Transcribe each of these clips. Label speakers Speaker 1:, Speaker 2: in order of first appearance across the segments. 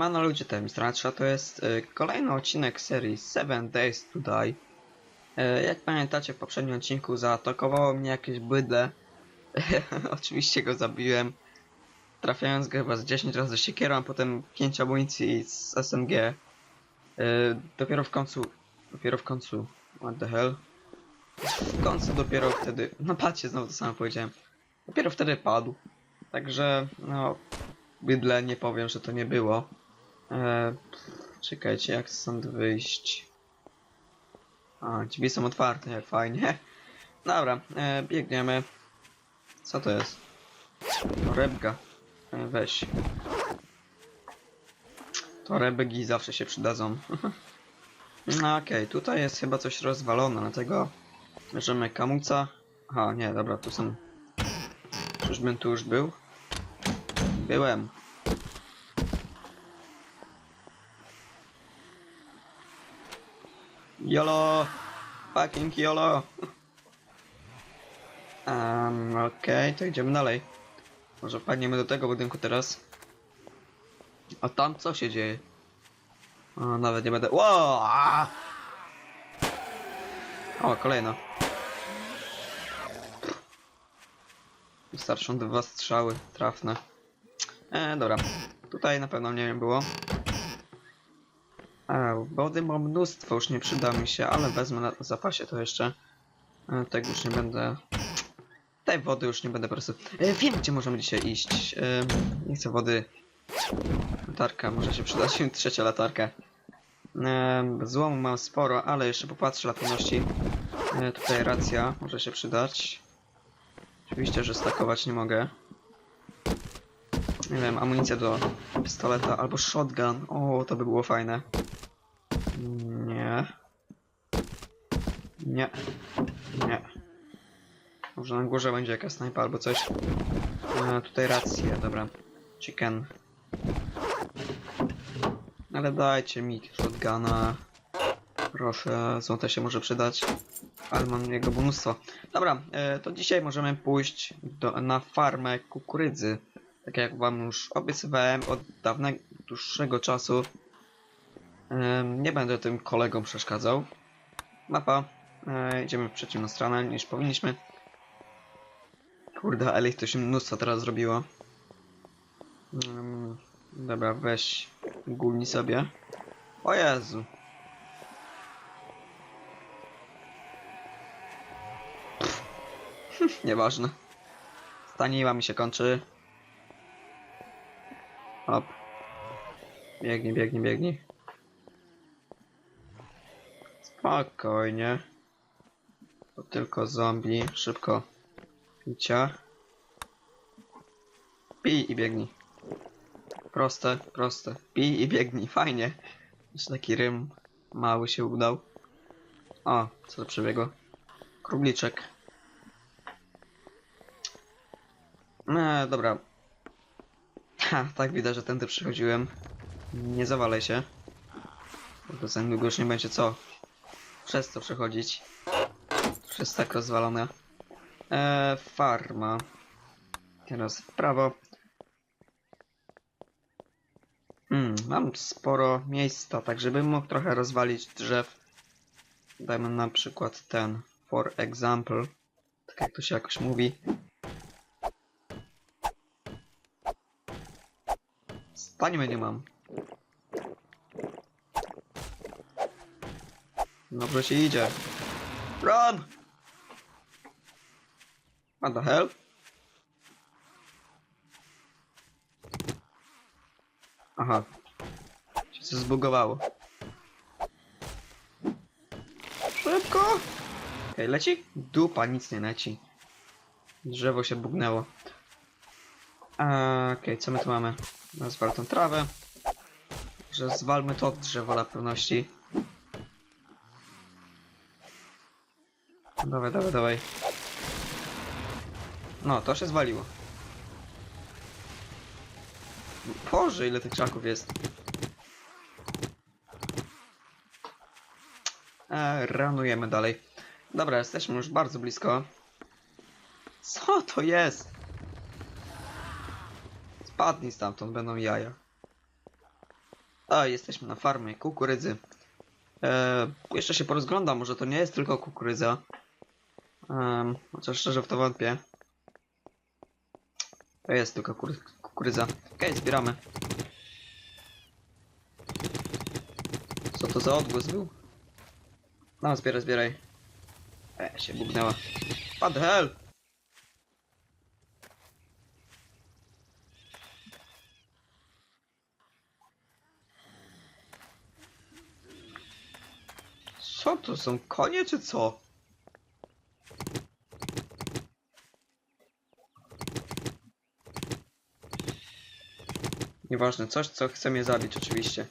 Speaker 1: Siemano ludzie, to Stratrza, to jest y, kolejny odcinek serii 7 Days to Die. Y, jak pamiętacie w poprzednim odcinku zaatakowało mnie jakieś bydle. Oczywiście go zabiłem. Trafiając go chyba z 10 razy siekierą, a potem 5 amunicji z SMG. Y, dopiero w końcu... Dopiero w końcu... What the hell? W końcu dopiero wtedy... No patrzcie, znowu to samo powiedziałem. Dopiero wtedy padł. Także, no, bydle nie powiem, że to nie było. E, czekajcie, jak stąd wyjść? A, drzwi są otwarte, fajnie. Dobra, e, biegniemy. Co to jest? Torebka. E, weź. Torebki zawsze się przydadzą. no okej, tutaj jest chyba coś rozwalone, dlatego bierzemy kamuca. Aha, nie, dobra, tu są... Czyżbym tu już był? Byłem. YOLO! Fucking YOLO! Um, okej, to idziemy dalej. Może wpadniemy do tego budynku teraz. A tam co się dzieje? O, nawet nie będę... A! O, kolejna. Wystarczą dwa strzały trafne. E, dobra. Tutaj na pewno nie było. E, wody mam mnóstwo, już nie przyda mi się, ale wezmę na zapasie to jeszcze. E, tego już nie będę... Tej wody już nie będę po prostu... E, wiem, gdzie możemy dzisiaj iść. E, nie chcę wody. Latarka, może się przydać. Trzecia latarka. Złomu mam sporo, ale jeszcze popatrzę latności. E, tutaj racja może się przydać. Oczywiście, że stakować nie mogę. Nie wiem, amunicja do pistoleta albo shotgun. O, to by było fajne. Nie. Nie. Nie. Może na górze będzie jakaś snajpa albo coś. E, tutaj rację, dobra. Chicken. Ale dajcie mi shotguna. Proszę, złote się może przydać. Ale mam jego bonustwo. Dobra, e, to dzisiaj możemy pójść do, na farmę kukurydzy. Tak jak wam już obiecywałem od dawnego, dłuższego czasu. Nie będę tym kolegom przeszkadzał. Mapa. E, idziemy w przeciwną stronę niż powinniśmy. Kurde, ale ich to się mnóstwo teraz zrobiło. Dobra, weź gulni sobie. O Jezu. Nieważne. Staniła mi się kończy. Hop. Biegnij, biegnij, biegnij. Spokojnie. To tylko zombie. Szybko. Picia. Pij i biegnij. Proste, proste. Pij i biegnij. Fajnie. Jeszcze taki rym mały się udał. O, co to przebiegło? Króliczek. No, dobra. Ha, tak widać, że tędy przychodziłem. Nie zawalaj się. Bo za niedługo już nie będzie co przez to przechodzić. Już jest tak rozwalone. Eee, farma. Teraz w prawo. Hmm, mam sporo miejsca, tak żebym mógł trochę rozwalić drzew. Dajmy na przykład ten, for example. Tak jak to się jakoś mówi. Stańmy nie mam. Dobrze się idzie. Run! What the hell? Aha. Się coś zbugowało. Szybko! Okej, leci? Dupa, nic nie leci. Drzewo się bugnęło. Okej, co my tu mamy? Nazwal tą trawę. Że zwalmy to drzewo dla pewności. Dawaj, dawaj, dawaj. No, to się zwaliło. Boże, ile tych krzaków jest. E, ranujemy dalej. Dobra, jesteśmy już bardzo blisko. Co to jest? Spadnij stamtąd, będą jaja. A, jesteśmy na farmie kukurydzy. E, jeszcze się porozglądam, może to nie jest tylko kukurydza. Um, chociaż szczerze w to wątpię. To jest tylko kur kukurydza. Okej, zbieramy. Co to za odgłos był? No, zbieraj, zbieraj. E, się bugnęła. What the hell? Co to są konie czy co? Nieważne, coś co chce mnie zabić oczywiście.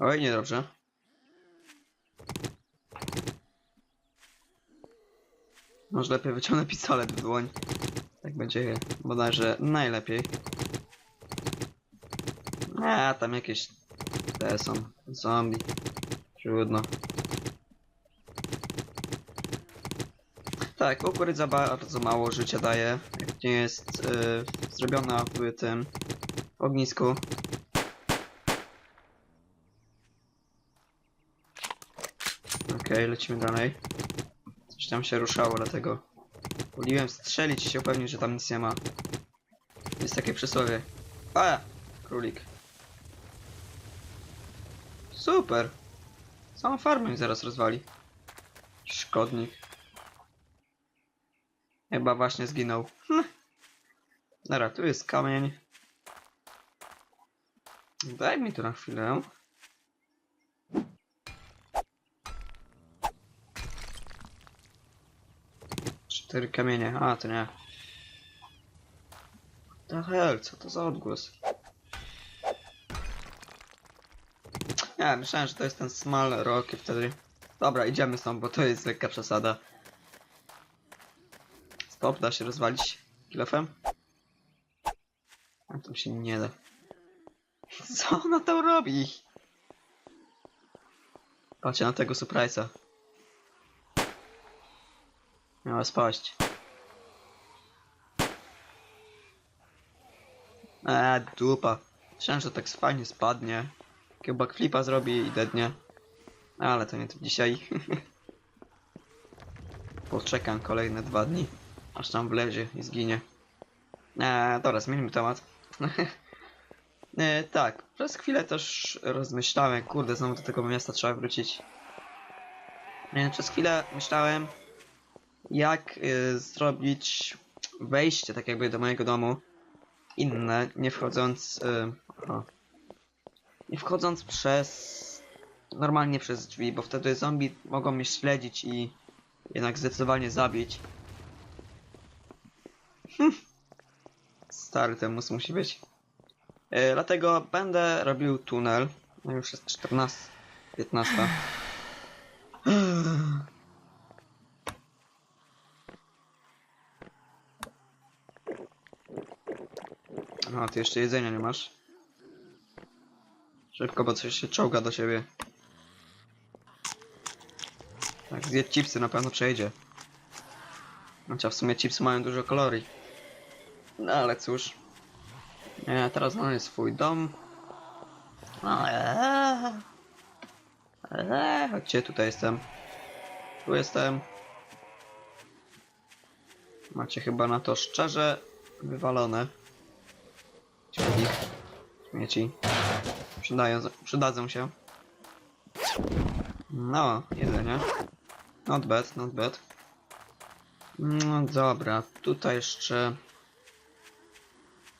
Speaker 1: Oj, niedobrze. Może lepiej wyciągnę pistolet w dłoń. Tak będzie bodajże najlepiej. A, tam jakieś te są zombie. Trudno. Tak, kukurydza bardzo mało życia daje, jak nie jest y, zrobiona w tym ognisku. Okej, lecimy dalej. Coś tam się ruszało, dlatego woliłem strzelić i się upewnić, że tam nic nie ma. Jest takie przysłowie. A! Królik. Super! Całą farmę zaraz rozwali. Szkodnik. Chyba właśnie zginął. Hm. Dobra, tu jest kamień. Daj mi tu na chwilę. Cztery kamienie. A, to nie. The hell, co to za odgłos? Nie, myślałem, że to jest ten small rock i wtedy... Dobra, idziemy stąd, bo to jest lekka przesada. Stop, da się rozwalić kilofem? A to się nie da. Co ona tam robi? Patrzcie na tego surprise'a. Miała spaść. Eee, dupa. Myślałem, że tak fajnie spadnie. Takiego backflipa zrobi i dednie. Ale to nie to dzisiaj. Poczekam kolejne dwa dni. Aż tam wlezie i zginie. Eee, dobra, zmienimy temat. eee, tak, przez chwilę też rozmyślałem, kurde, znowu do tego miasta trzeba wrócić. Eee, przez chwilę myślałem, jak y, zrobić wejście tak jakby do mojego domu inne, nie wchodząc o, nie wchodząc przez normalnie przez drzwi, bo wtedy zombie mogą mnie śledzić i jednak zdecydowanie zabić. Stary ten mus musi być. E, dlatego będę robił tunel. No już jest 14, 15. A, ty jeszcze jedzenia nie masz? Szybko, bo coś się czołga do siebie. Tak, zjedz chipsy, na pewno przejdzie. Chociaż w sumie chipsy mają dużo kalorii. No ale cóż. Teraz mamy swój dom. Ale... Ale... Chodźcie, tutaj jestem. Tu jestem. Macie chyba na to szczerze wywalone. Śmieci. Śmieci. Przydają, przydadzą się. No, jedzenie. Not bad, not bad. No dobra, tutaj jeszcze...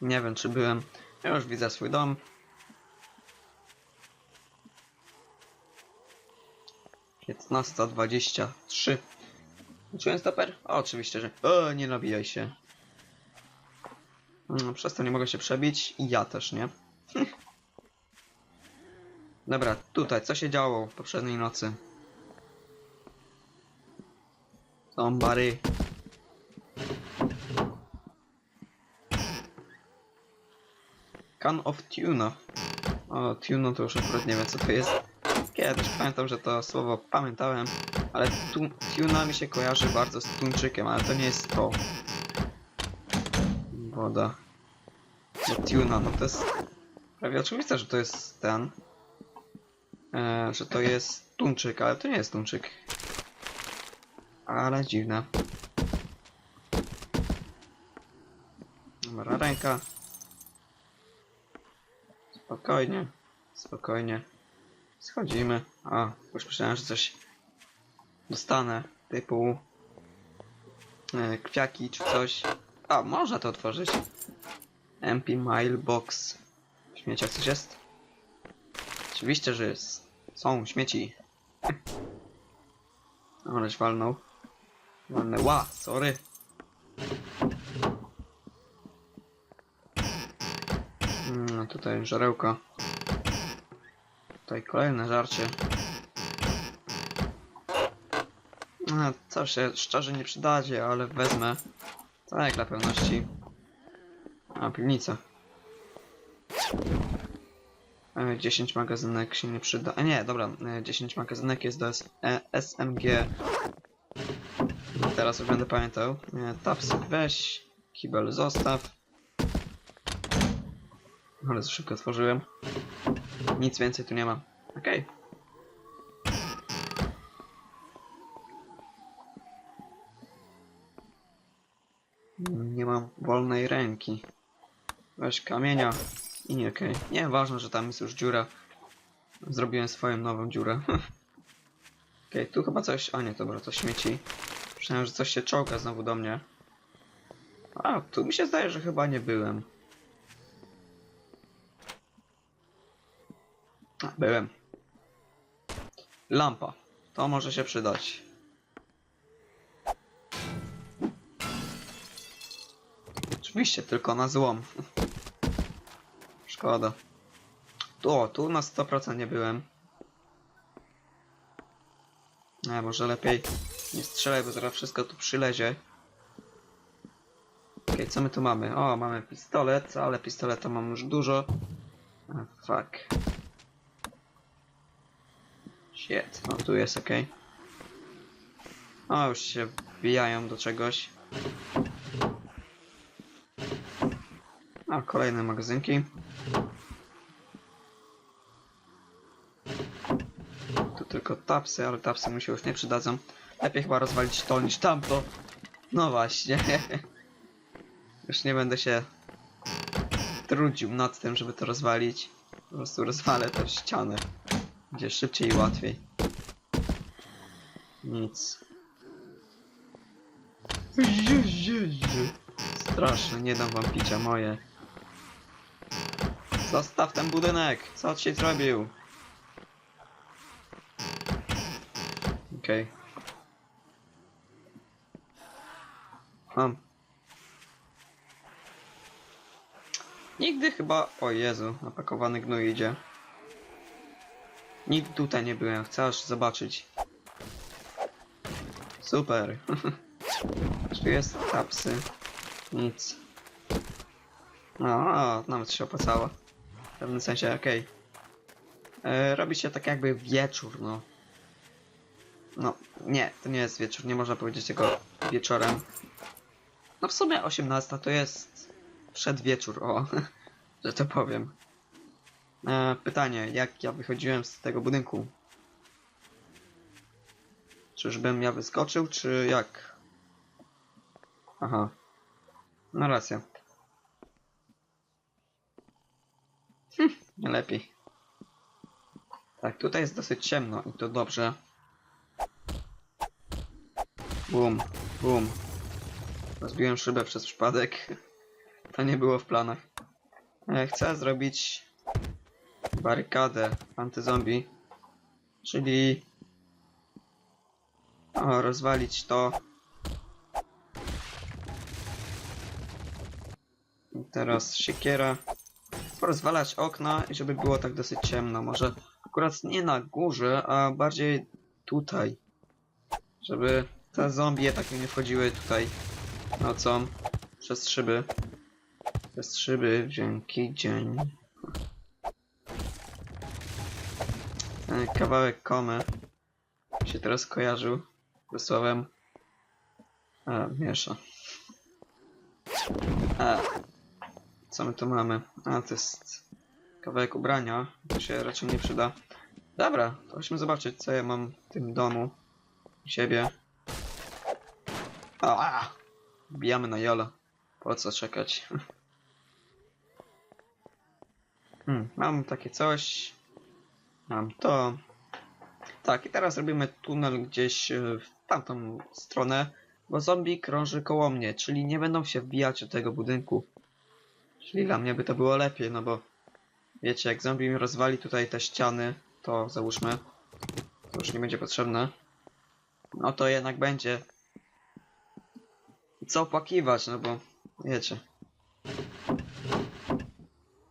Speaker 1: Nie wiem, czy byłem... Ja już widzę swój dom. Piętnasta dwadzieścia trzy. Czułem stoper? O, oczywiście, że... O, nie nabijaj się. No, przez to nie mogę się przebić i ja też nie. Dobra, tutaj, co się działo poprzedniej nocy? Zombary. Can of tuna. O, tuna to już akurat nie wiem co to jest. Też pamiętam, że to słowo pamiętałem, ale tu, tuna mi się kojarzy bardzo z tuńczykiem, ale to nie jest to. Woda. No tuna, no to jest prawie oczywiste, że to jest ten. E, że to jest tuńczyk, ale to nie jest tuńczyk. Ale dziwne. Dobra, ręka. Spokojnie, spokojnie. Schodzimy. A, już myślałem, że coś dostanę, typu e, kwiaki czy coś. A, można to otworzyć. MP Mailbox. W śmieciach coś jest? Oczywiście, że jest. Są śmieci. Aleś walnął. Walnę. Ła, sorry. No tutaj żarełko. Tutaj kolejne żarcie. No, co się szczerze nie przydadzie, ale wezmę. Tak, dla pewności. A, piwnica. E, 10 magazynek się nie przyda. A nie, dobra, e, 10 magazynek jest do e, SMG. Teraz będę pamiętał. E, Tapsy weź, kibel zostaw. Ale szybko otworzyłem. Nic więcej tu nie ma. Okej. Nie mam wolnej ręki. Weź kamienia. I nie, okej. Nie, ważne, że tam jest już dziura. Zrobiłem swoją nową dziurę. okej, tu chyba coś... A nie, dobra, to śmieci. Myślałem, że coś się czołga znowu do mnie. A, tu mi się zdaje, że chyba nie byłem. A, byłem. Lampa. To może się przydać. Oczywiście, tylko na złom. Szkoda. Tu, o, tu na 100% nie byłem. Nie, może lepiej nie strzelaj, bo zaraz wszystko tu przylezie. Okej, co my tu mamy? O, mamy pistolet, ale pistoleta mam już dużo. A, fuck. Shit, no tu jest okej. O, już się wbijają do czegoś. A, kolejne magazynki. Tu tylko tapsy, ale tapsy mi się już nie przydadzą. Lepiej chyba rozwalić to niż tamto. No właśnie. Już nie będę się trudził nad tym, żeby to rozwalić. Po prostu rozwalę tę ścianę. Będzie szybciej i łatwiej. Nic. Straszne, nie dam wam picia moje. Zostaw ten budynek! Co ci zrobił? Okej. Okay. Nigdy chyba... O Jezu, napakowany gnój idzie. Nigdy tutaj nie byłem, chcę aż zobaczyć. Super. Tu jest tapsy? Nic. No, nawet się opłacało. W pewnym sensie, okej. E, Robi się tak jakby wieczór, no. No, nie, to nie jest wieczór, nie można powiedzieć tego wieczorem. No w sumie 18 to jest przedwieczór, o, że to powiem. E, pytanie, jak ja wychodziłem z tego budynku? Czyżbym ja wyskoczył, czy jak? Aha. No racja. Hm, nie lepiej. Tak, tutaj jest dosyć ciemno i to dobrze. Bum, bum. Rozbiłem szybę przez przypadek. To nie było w planach. E, Chcę zrobić barykadę antyzombie, czyli o, rozwalić to. I teraz siekiera. Porozwalać okna żeby było tak dosyć ciemno. Może akurat nie na górze, a bardziej tutaj. Żeby te zombie tak nie wchodziły tutaj nocą przez szyby. Przez szyby, dzięki dzień. Ten kawałek komy się teraz kojarzył ze słowem a, miesza. A, co my tu mamy? A, to jest kawałek ubrania. To się raczej nie przyda. Dobra, to chodźmy zobaczyć, co ja mam w tym domu. Siebie. A! Bijamy na Jola. Po co czekać? Hmm, mam takie coś. To. Tak, i teraz robimy tunel gdzieś e, w tamtą stronę, bo zombie krąży koło mnie, czyli nie będą się wbijać do tego budynku. Czyli dla mnie by to było lepiej, no bo wiecie, jak zombie mi rozwali tutaj te ściany, to załóżmy, to już nie będzie potrzebne. No to jednak będzie co opłakiwać, no bo wiecie.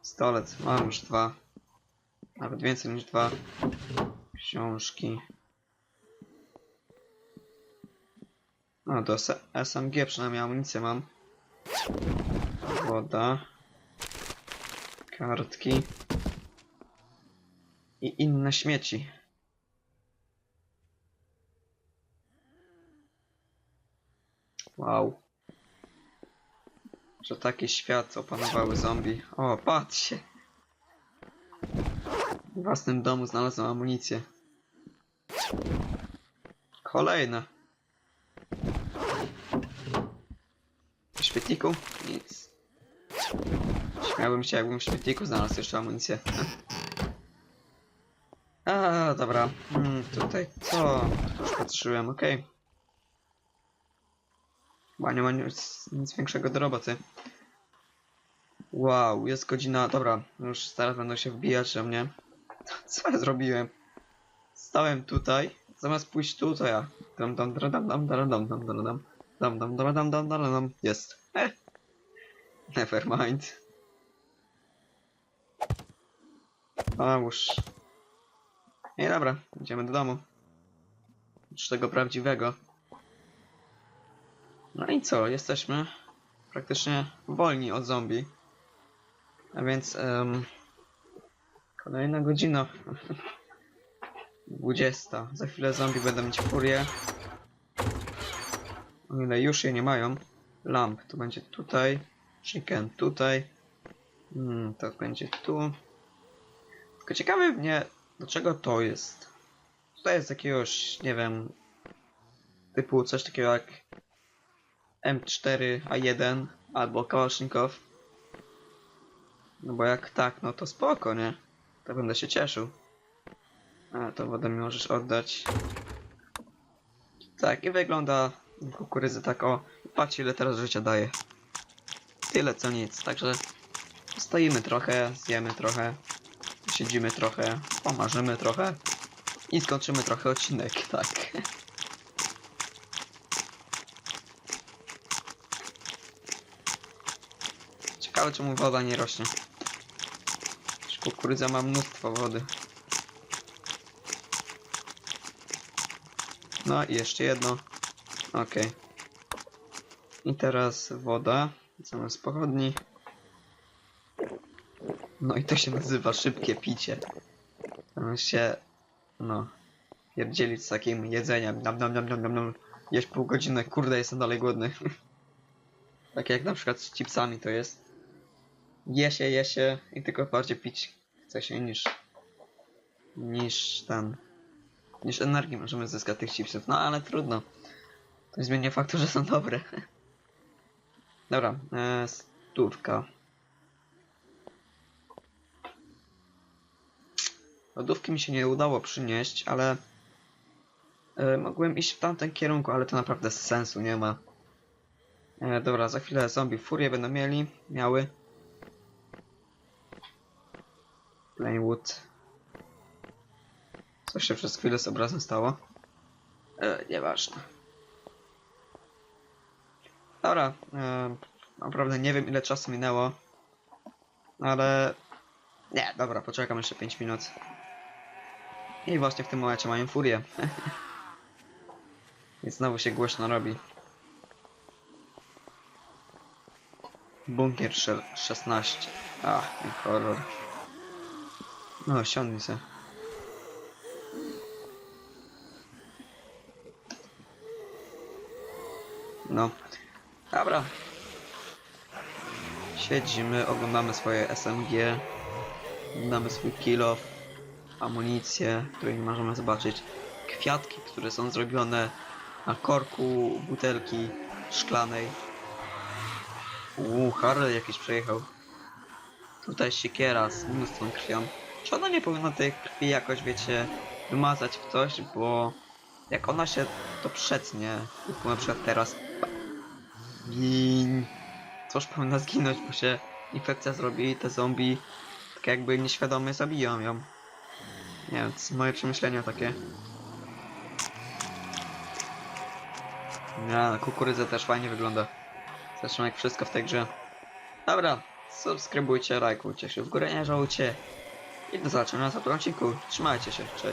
Speaker 1: Stolet, mam już dwa. Nawet więcej niż dwa. Książki. No do SMG przynajmniej amunicję mam. Woda. Kartki. I inne śmieci. Wow. Że taki świat opanowały zombie. O, patrzcie! W własnym domu znalazłem amunicję. Kolejne. W świetniku? Nic. Śmiałbym się, jakbym w świetniku znalazł jeszcze amunicję. A, dobra. Hmm, tutaj co? Już patrzyłem, okej. Chyba nie ma nic, nic większego do roboty. Wow, jest godzina. Dobra, już zaraz będą się wbijać do mnie. Co ja zrobiłem? Stałem tutaj, zamiast pójść tu, to ja. Dam dam dam dam dam dam dam dam dam dam dam dam dam dam dam dam dam Jest. Eh. Never mind. A już. Nie dobra, idziemy do domu. Już tego prawdziwego. No i co, jesteśmy praktycznie wolni od zombie. A więc em, kolejna godzina. 20. Za chwilę zombie będą mieć furię. O ile już je nie mają. Lamp to będzie tutaj. Chicken tutaj. Hmm, to będzie tu. Tylko ciekawe mnie, dlaczego to jest. Tutaj jest jakiegoś, nie wiem, typu coś takiego jak M4A1 albo Kałasznikow. No bo jak tak, no to spoko, nie? To będę się cieszył. A, to wodę mi możesz oddać. Tak, i wygląda kukurydza tak o. Patrz ile teraz życia daje. Tyle co nic, także stoimy trochę, zjemy trochę, siedzimy trochę, pomarzymy trochę i skończymy trochę odcinek, tak. Ciekawe czemu woda nie rośnie. Kukurydza ma mnóstwo wody. No i jeszcze jedno. Okej. I teraz woda zamiast pochodni. No i to się nazywa szybkie picie. Zamiast się, no, pierdzielić z takim jedzeniem. Nam, nam, nam, nam, nam, nam. Jeść pół godziny, kurde, jestem dalej głodny. tak jak na przykład z chipsami to jest. Je się, je się i tylko bardziej pić chce się niż niż ten niż energii możemy zyskać tych chipsów. No ale trudno. To zmienia faktu, że są dobre. Dobra, e, stówka. Lodówki mi się nie udało przynieść, ale e, mogłem iść w tamtym kierunku, ale to naprawdę sensu nie ma. E, dobra, za chwilę zombie furię będą mieli, miały. Plainwood. Co się przez chwilę z obrazem stało? E, nieważne. Dobra, e, naprawdę nie wiem ile czasu minęło. Ale... Nie, dobra, poczekam jeszcze 5 minut. I właśnie w tym momencie mają furię. Więc znowu się głośno robi. Bunkier sze- 16. Ach, horror. No, siądnij se. No. Dobra. Siedzimy, oglądamy swoje SMG, oglądamy swój kill off, amunicję, której nie możemy zobaczyć, kwiatki, które są zrobione na korku butelki szklanej. Uuu, Harley jakiś przejechał. Tutaj siekiera z mnóstwą krwią. Ona nie powinna tej krwi jakoś, wiecie, wymazać w coś, bo jak ona się to przetnie, typu na przykład teraz gin, coś powinna zginąć, bo się infekcja zrobi i te zombie tak jakby nieświadomie zabiją ją. Nie wiem, to są moje przemyślenia takie. Ja, kukurydza też fajnie wygląda. Zresztą jak wszystko w tej grze. Dobra, subskrybujcie, lajkujcie się, w górę nie żałujcie. I do zobaczenia na następnym odcinku. Trzymajcie się, cześć.